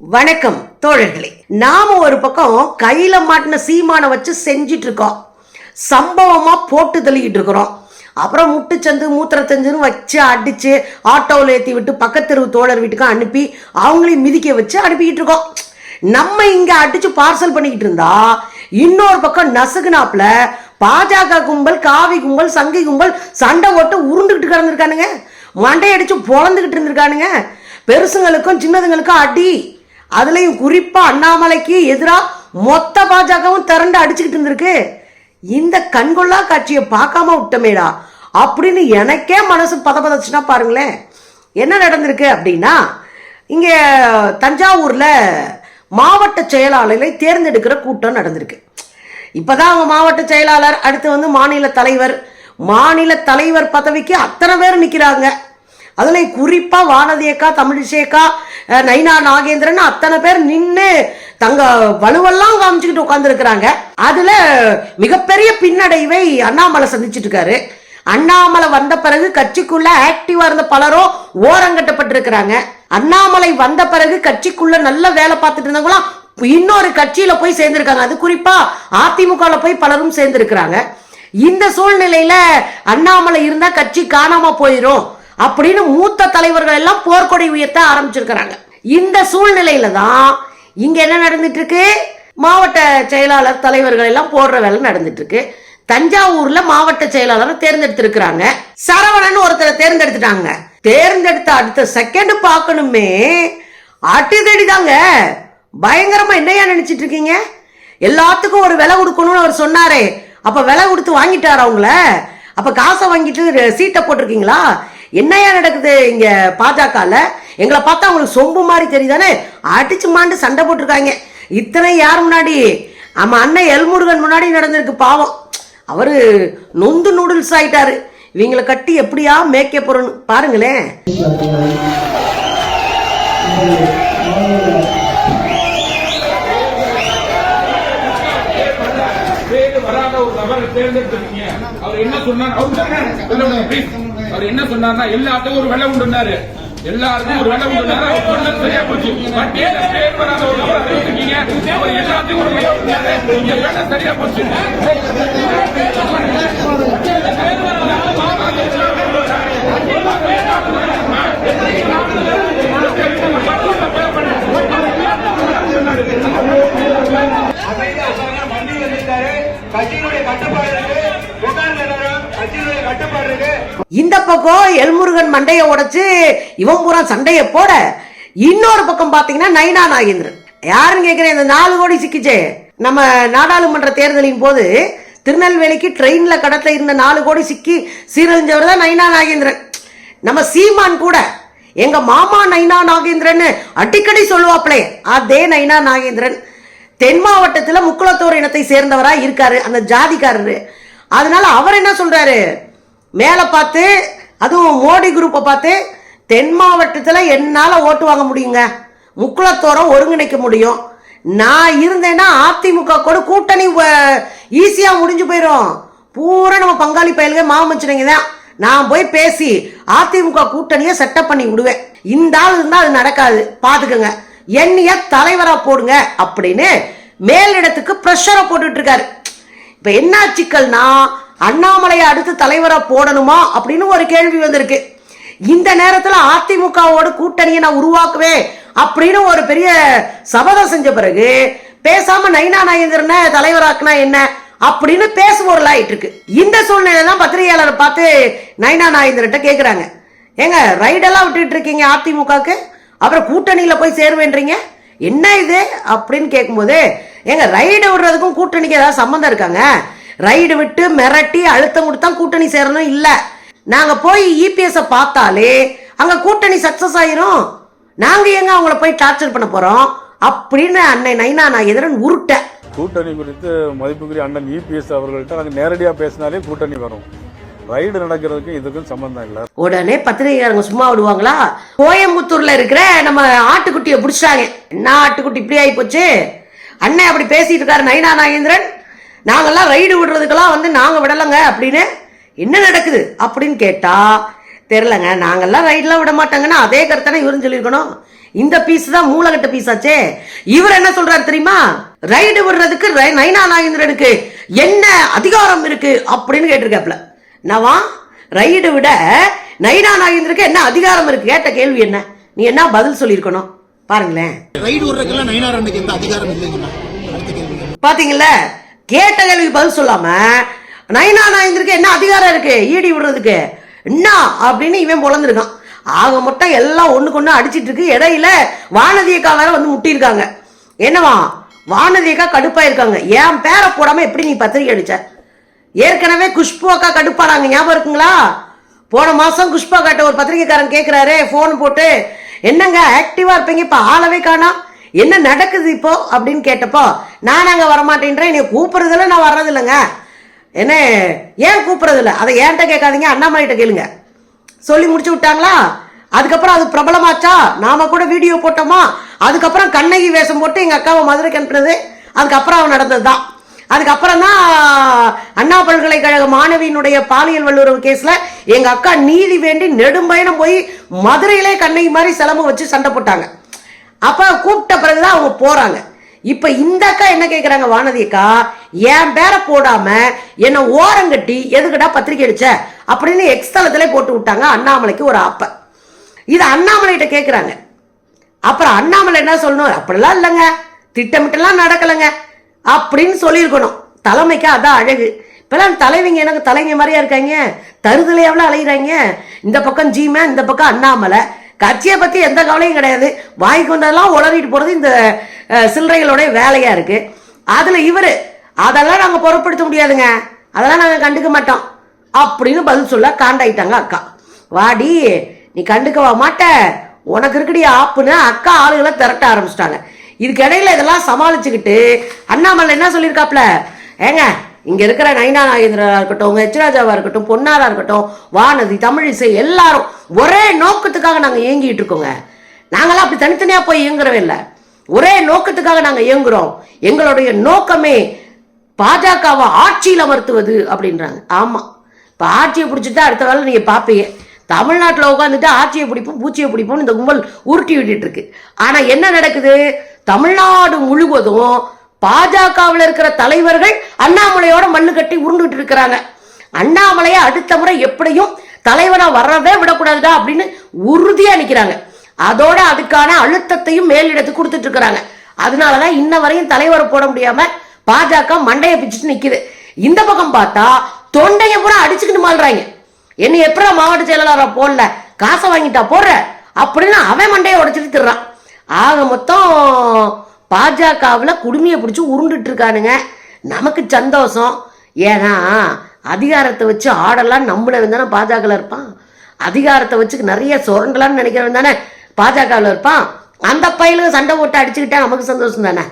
வணக்கம் தோழர்களே. நாம ஒரு பக்கம் கையில மாட்டின சீமானை வச்சு செஞ்சிட்டு இருக்கோம். சம்பவமா போட்டு தள்ளிக்கிட்டு இருக்கிறோம். அப்புறம் முட்டுச்சந்து மூத்திரத்தஞ்சுன்னு வச்சு அடிச்சு ஆட்டோவில் ஏற்றி விட்டு பக்கத்தெருவு தோழர் வீட்டுக்கு அனுப்பி அவங்களையும் மிதிக்க வச்சு அனுப்பிக்கிட்டு இருக்கோம். நம்ம இங்க அடிச்சு பார்சல் பண்ணிக்கிட்டு இருந்தா இன்னொரு பக்கம் நசுகுனாப்புல பாஜக கும்பல் காவி கும்பல் சங்கி கும்பல் சண்டை ஓட்டு உருண்டுகிட்டு கிடந்திருக்கானுங்க. மண்டையடிச்சு பொழந்துகிட்டு இருந்திருக்கானுங்க. பெருசுங்களுக்கும் சின்னதுங்களுக்கும் அடி. அதுலயும் குறிப்பா அண்ணாமலைக்கு எதிராக மொத்த பாஜகவும் திரண்டு அடிச்சுக்கிட்டு இருந்திருக்கு. இந்த கண்கொள்ளா காட்சியை பார்க்காம விட்டமேடா அப்படின்னு எனக்கே மனசு பதபதச்சுன்னா பாருங்களேன். என்ன நடந்திருக்கு அப்படின்னா இங்கே தஞ்சாவூரில் மாவட்ட செயலாளரை தேர்ந்தெடுக்கிற கூட்டம் நடந்திருக்கு. இப்போதான் அவங்க மாவட்ட செயலாளர் அடுத்து வந்து மாநில தலைவர். மாநில தலைவர் பதவிக்கு அத்தனை பேர் நிற்கிறாங்க அதில் குறிப்பாக வானதியக்கா தமிழிசேக்கா நைனா நாகேந்திரன் அத்தனை பேர் நின்று தங்க வலுவெல்லாம் காமிச்சுக்கிட்டு உட்காந்துருக்கிறாங்க அதில் மிகப்பெரிய பின்னடைவை அண்ணாமலை சந்திச்சிட்டு இருக்காரு அண்ணாமலை வந்த பிறகு கட்சிக்குள்ள ஆக்டிவா இருந்த பலரும் ஓரங்கட்டப்பட்டிருக்கிறாங்க அண்ணாமலை வந்த பிறகு கட்சிக்குள்ள நல்ல வேலை பார்த்துட்டு இருந்தவங்களாம் இன்னொரு கட்சியில போய் சேர்ந்திருக்காங்க. அது குறிப்பா அதிமுகவில் போய் பலரும் சேர்ந்திருக்கிறாங்க. இந்த சூழ்நிலையில அண்ணாமலை இருந்தா கட்சி காணாம போயிரும். அப்படின்னு மூத்த தலைவர்கள் எல்லாம் போர்க்கொடி உயர்த்த ஆரம்பிச்சிருக்கிறாங்க. இந்த சூழ்நிலையில தான் இங்க என்ன நடந்துட்டு இருக்கு மாவட்ட செயலாளர் தலைவர்கள் எல்லாம் போடுற வேலை நடந்துட்டு இருக்கு தஞ்சாவூர்ல மாவட்ட செயலாளரை தேர்ந்தெடுத்திருக்கிறாங்க. சரவணன் ஒருத்தரை தேர்ந்தெடுத்துட்டாங்க. தேர்ந்தெடுத்த அடுத்த செகண்ட் பார்க்கணுமே. அட்டிதடிதாங்க பயங்கரமா என்னையா நினைச்சிட்டு இருக்கீங்க எல்லாத்துக்கும் ஒரு விலை கொடுக்கணும்னு அவர் சொன்னாரே. அப்ப விலை கொடுத்து வாங்கிட்டார் அவங்கள அப்ப காசை வாங்கிட்டு சீட்டை போட்டிருக்கீங்களா? என்னையா நடக்குது இங்க பாஜகல? எங்களை பார்த்தா உங்களுக்கு சொம்பு மாதிரி தெரியுதானே? அடிச்சு மாண்டு சண்டை போட்டிருக்காங்க. இத்தனை யார் முன்னாடி? ஆமா அண்ணன் எல்முருகன் முன்னாடி நடந்திருக்கு பாவம். அவரு நொந்து நூடுல்ஸ் ஆயிட்டாரு. இவங்களை கட்டி எப்படியா மேய்க்க போறோன்னு பாருங்களேன் வேறு அவர் என்ன சொன்னார்? அவர் அவர் என்ன சொன்னார்னா எல்லாத்துக்கும் ஒரு வெள்ளை உண்டுனாரு எல்லாருக்கும் ஒரு வெள்ளை உண்டுனாரு அவர் சொன்னது சரியா போச்சு. பட்டியல பேர் வராத ஒரு நபரை தேர்ந்தெடுத்தீங்க? அவர் எல்லாத்துக்கும் ஒரு சரியா போச்சு. அமைதி உட்காருங்க, மண்டியில நின்றாரு. கட்சியினுடைய கட்டுப்பாடு இருக்கு. கட்சியினுடைய கட்டுப்பாடு இருக்கு. இந்த பக்கம் எல்முருகன் மண்டைய உடைச்சு இவன் பூரா சண்டைய போட. இன்னொரு பக்கம் பாத்தீங்கன்னா நைனா நாகேந்திரன். யாருன்னு கேக்குறேன் இந்த நாலு கோடி சிக்கிச்சே. நம்ம நாடாளுமன்ற தேர்தலின் போது திருநெல்வேலிக்கு ட்ரெயின்ல கடத்த இருந்த நாலு கோடி சிக்கி சீரழிஞ்சவர் தான் நைனா நாகேந்திரன். நம்ம சீமான் கூட. எங்க மாமா நைனா நாகேந்திரன் அடிக்கடி சொல்லுவாப்லே அதே நைனா நாகேந்திரன். தென் மாவட்டத்துல முக்குளத்தோர் இனத்தை சேர்ந்தவரா இருக்காரு அந்த ஜாதிக்காரரு. அதனால அவர் என்ன சொல்றாரு? மேலே பார்த்து அதுவும் மோடி குரூப்பை பார்த்து தென் மாவட்டத்தில் என்னால் ஓட்டு வாங்க முடியுங்க? முக்குளத்தோரம் ஒருங்கிணைக்க முடியும். நான் இருந்தேன்னா அதிமுக கூட கூட்டணி ஈஸியாக முடிஞ்சு போயிடும் பூரா நம்ம பங்காளி பயல்க மாமச்சினங்க தான். நான் போய் பேசி அதிமுக கூட்டணியை செட்டப் பண்ணி விடுவேன். இந்த ஆள் இருந்தால் அது நடக்காது. பார்த்துக்கோங்க என்னைய தலைவரா போடுங்க அப்படின்னு மேலிடத்துக்கு ப்ரெஷரை போட்டுட்டு இருக்காரு இப்ப என்ன சிக்கல்னா அண்ணாமலையை அடுத்து தலைவரா போடணுமா அப்படின்னு ஒரு கேள்வி வந்திருக்கு. இந்த நேரத்தில் அதிமுகவோட கூட்டணியை நான் உருவாக்குவேன் அப்படின்னு ஒரு பெரிய சபதம் செஞ்ச பிறகு பேசாம நைனா நாகேந்திரனை தலைவராக்குனா என்ன அப்படின்னு பேசுபொருள் ஆயிட்டு இருக்கு. இந்த சூழ்நிலை தான் பத்திரிகையாளரை பார்த்து நைனா நாயந்திரன்ட்ட கேட்குறாங்க ஏங்க ரைடெல்லாம் விட்டுட்டு இருக்கீங்க அதிமுகவுக்கு? அப்புறம் கூட்டணியில் போய் சேருவேன்றீங்க? என்ன இது? அப்படின்னு கேட்கும்போது ஏங்க ரைடு விடுறதுக்கும் கூட்டணிக்கு ஏதாவது சம்மந்தம் இருக்காங்க? ரைடு விட்டு மிரட்டி அழுத்தம் கொடுத்தா கூட்டணி சேரணும் இல்லை. நாங்கள் போய் இபிஎஸ் பார்த்தாலே அங்கே கூட்டணி சக்சஸ் ஆயிரும். நாங்கள் எங்க அவங்கள போய் டார்ச்சர் பண்ண போறோம்? அப்படின்னு அன்னை நைனா நான் எதிரன் உருட்டேன் கூட்டணி குறித்து மதிப்புக்குரிய அண்ணன் இபிஎஸ் அவர்கள்ட்ட நாங்கள் நேரடியாக பேசினாலே கூட்டணி வரும். ரைடு நடக்கிறதுக்கு இதுக்கும் சம்பந்தம் இல்லை. உடனே பத்திரிகைக்காரங்க சும்மா விடுவாங்களா? கோயம்புத்தூர்ல இருக்கிற நம்ம ஆட்டுக்குட்டியை பிடிச்சாங்க என்ன ஆட்டுக்குட்டி இப்படி ஆகி போச்சு? அண்ணன் அப்படி பேசிட்டு இருக்காரு நயனா நாகேந்திரன். நாங்கெல்லாம் ரைடு விடுறதுக்கெல்லாம் வந்து நாங்க விடலைங்க அப்படின்னு என்ன நடக்குது அப்படின்னு கேட்டா தெரிலங்க நாங்கெல்லாம் ரைடெல்லாம் விட மாட்டாங்கன்னா அதே கருத்தானே இவரும் சொல்லியிருக்கணும். இந்த பீஸ் தான் மூலகட்ட பீஸ் ஆச்சே. இவர் என்ன சொல்றாரு தெரியுமா? ரைடு விடுறதுக்கு நைனா நாகேந்திரனுக்கு என்ன அதிகாரம் இருக்கு அப்படின்னு கேட்டிருக்காப்ல நவா ரைடு விட நைனா நாகேந்திரனுக்கு என்ன அதிகாரம் இருக்கு? கேட்ட கேள்வி என்ன? நீ என்ன பதில் சொல்லியிருக்கணும்? பாருங்களேன். பாத்தீங்கல்ல கேட்ட கேள்வி பதில் சொல்லாம நைனா நாயந்திருக்கு என்ன அதிகாரம் இருக்கு? ஈடி விடுறதுக்கு. என்ன? அப்படின்னு இவன் பொழந்திருக்கான். ஆக மொத்தம் எல்லாம் ஒண்ணுக்கு ஒண்ணு அடிச்சிட்டு இருக்கு இடையில வானதியக்கா வேற வந்து முட்டியிருக்காங்க. என்னவா? வானதியக்கா கடுப்பா இருக்காங்க என் பேரை போடாம எப்படி நீ பத்திரிக்கை அடிச்ச? ஏற்கனவே குஷ்பு அக்கா கடுப்பாடாங்க. ஞாபகம் இருக்குங்களா? போன மாசம் குஷ்பா அக்காட்ட ஒரு பத்திரிக்கைக்காரன் கேக்குறாரு. போன் போட்டு என்னங்க ஆக்டிவா இருப்பீங்க? இப்ப ஆளவே காணா. என்ன நடக்குது இப்போ? அப்படின்னு கேட்டப்போ நான் அங்கே வரமாட்டேன்றேன். நீ கூப்பிட்றதில்ல நான் வர்றது இல்லைங்க என்ன ஏன் கூப்பிட்றதில்ல? இல்லை அதை ஏன்ட்ட கேட்காதீங்க அண்ணாமலைகிட்ட கேளுங்க. சொல்லி முடிச்சு விட்டாங்களா? அதுக்கப்புறம் அது பிரபலமாச்சா? நாம கூட வீடியோ போட்டோமா? அதுக்கப்புறம் கண்ணகி வேஷம் போட்டு எங்கள் அக்காவை மதுரைக்கு அனுப்புனது. அதுக்கப்புறம் அவன் நடந்தது தான் அதுக்கப்புறம் தான் அண்ணா பல்கலைக்கழக மாணவியினுடைய பாலியல் வல்லுறவு கேஸ்ல எங்க அக்கா நீதி வேண்டி நெடும்பயணம் போய் மதுரையிலே கண்ணகி மாதிரி சிலம்பு வச்சு சண்டை போட்டாங்க. அப்ப கூப்பிட்ட பிறகுதான் அவங்க போறாங்க. இப்ப இந்த அக்கா என்ன கேட்குறாங்க வானதி அக்கா என் பேரை போடாம என்னை ஓரங்கட்டி எதுக்குடா பத்திரிக்கை அடிச்ச? அப்படின்னு எக்ஸ்தலத்திலே போட்டு விட்டாங்க அண்ணாமலைக்கு ஒரு ஆப்ப. இது அண்ணாமலைகிட்ட கேட்குறாங்க அப்புறம் அண்ணாமலை என்ன சொல்லணும்? அப்படிலாம் இல்லைங்க. திட்டமிட்டெல்லாம் நடக்கலைங்க. அப்படின்னு சொல்லியிருக்கணும். தலைமைக்கு அதான் அழகு. இப்பெல்லாம் தலைவிங்க எனக்கு தலைங்க மாதிரியா இருக்காங்க. தருதலையாவில் அலைகிறாங்க இந்த பக்கம் ஜீமா இந்த பக்கம் அண்ணாமலை. கட்சியை பத்தி எந்த கவலையும் கிடையாது. வாங்கி வந்ததெல்லாம் உளறிட்டு போறது இந்த சில்லறைகளுடைய வேலையா இருக்கு. அதுல இவரு அதெல்லாம் நாங்க பொருட்படுத்த முடியாதுங்க. அதெல்லாம் நாங்க கண்டுக்க மாட்டோம். அப்படின்னு பதில் சொல்ல காண்டாயிட்டாங்க அக்கா. வாடி நீ கண்டுக்கவா மாட்ட? உனக்கு இருக்கடி ஆப்புன்னு அக்கா ஆளுகளை திரட்ட ஆரம்பிச்சிட்டாங்க. இதுக்கு இடையில இதெல்லாம் சமாளிச்சுக்கிட்டு அண்ணாமலை என்ன சொல்லியிருக்காப்ல ஏங்க இங்கே இருக்கிற நயனா நாகேந்திரா இருக்கட்டும் ஹெச்ராஜாவாக இருக்கட்டும் பொன்னாரா இருக்கட்டும் வானதி தமிழிசை எல்லாரும் ஒரே நோக்கத்துக்காக நாங்கள் இயங்கிட்டு இருக்கோங்க. நாங்களாம் அப்படி தனித்தனியாக போய் இயங்குறவே இல்லை. ஒரே நோக்கத்துக்காக நாங்கள் இயங்குறோம். எங்களுடைய நோக்கமே பாஜகவை ஆட்சியில் அமர்த்துவது அப்படின்றாங்க. ஆமாம் இப்போ ஆட்சியை பிடிச்சிட்டு அடுத்த வேலை நீங்கள் பார்ப்பீங்க தமிழ்நாட்டில் உட்காந்துட்டு ஆட்சியை பிடிப்போம் பூச்சியை பிடிப்போம் இந்த கும்பல் உருட்டி விட்டுட்டு இருக்கு ஆனால் என்ன நடக்குது? தமிழ்நாடு முழுவதும் பாஜகவில் இருக்கிற தலைவர்கள் அண்ணாமலையோட மண்ணு கட்டி உருண்டுட்டு இருக்கிறாங்க. அண்ணாமலையை அடுத்த முறை எப்படியும் தலைவராக வர்றதே விடக்கூடாதுடா அப்படின்னு உறுதியாக நிற்கிறாங்க அதோட அதுக்கான அழுத்தத்தையும் மேலிடத்துக்கு கொடுத்துட்டு இருக்கிறாங்க. அதனாலதான் இன்ன வரையும் தலைவரை போட முடியாம பாஜக மண்டையை பிச்சுட்டு நிற்கிது இந்த பக்கம் பார்த்தா தொண்டையை பூரா அடிச்சுக்கிட்டு மாறுறாங்க என்ன எப்படா மாவட்ட செயலாளராக போடல? காசை வாங்கிட்டா போடுற? அப்படின்னு அவன் மண்டையை உடச்சிட்டு திர்றான். ஆக மொத்தம் பாஜகவில் குடுமையை பிடிச்சி உருண்டுட்டு இருக்கானுங்க. நமக்கு சந்தோஷம். ஏன்னா அதிகாரத்தை வச்சு ஆடலாம் நம்பினவன் தானே பாஜகவில் இருப்பான். அதிகாரத்தை வச்சு நிறைய சுரண்டலாம்னு நினைக்கிறவன் தானே பாஜகவில் இருப்பான். அந்த பையலுக்கு சண்டை போட்டு அடிச்சுக்கிட்டா நமக்கு சந்தோஷம் தானே?